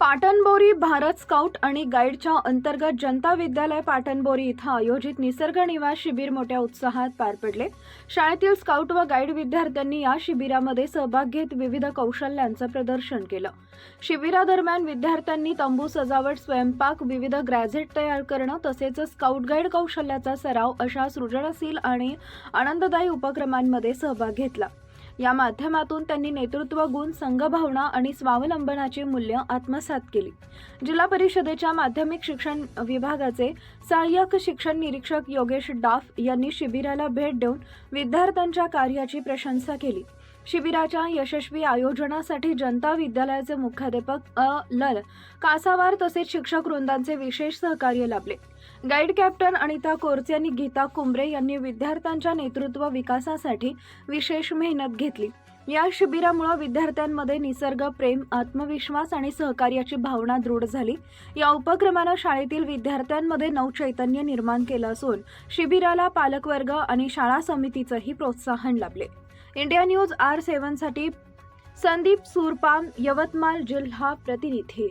पाटणबोरी Bharat scout आणि गाईडच्या अंतर्गत जनता विद्यालय पाटणबोरी इथं आयोजित निसर्ग निवास शिबिर मोठ्या उत्साहात पार पडले. शाळेतील स्काउट व गाईड विद्यार्थ्यांनी या शिबिरामध्ये सहभाग घेत विविध कौशल्यांचं प्रदर्शन केलं. शिबिरादरम्यान विद्यार्थ्यांनी तंबू सजावट स्वयंपाक विविध ग्रॅझेट तयार करणं तसेच स्काउट गाईड कौशल्याचा सराव अशा सृजनशील आणि आनंददायी उपक्रमांमध्ये सहभाग घेतला. या माध्यमातून त्यांनी नेतृत्व गुण संघभावना आणि स्वावलंबनाची मूल्य आत्मसात केली. जिल्हा परिषदेच्या माध्यमिक शिक्षण विभागाचे सहाय्यक शिक्षण निरीक्षक योगेश डाफ यांनी शिबिराला भेट देऊन विद्यार्थ्यांच्या कार्याची प्रशंसा केली. शिबिराच्या यशस्वी आयोजनासाठी जनता विद्यालयाचे मुख्याध्यापक अ. लल कासावार तसेच शिक्षक वृंदांचे विशेष सहकार्य लाभले. गाईड कॅप्टन अनिता कोरचे आणि गीता कुंबरे यांनी विद्यार्थ्यांच्या नेतृत्व विकासासाठी विशेष मेहनत घेतली. या शिबिरामुळे विद्यार्थ्यांमध्ये निसर्ग प्रेम आत्मविश्वास आणि सहकार्याची भावना दृढ झाली. या उपक्रमानं शाळेतील विद्यार्थ्यांमध्ये नवचैतन्य निर्माण केलं असून शिबिराला पालकवर्ग आणि शाळा समितीचंही प्रोत्साहन लाभले. इंडिया न्यूज आर सेवनसाठी संदीप सुरपाम यवतमाळ जिल्हा प्रतिनिधी.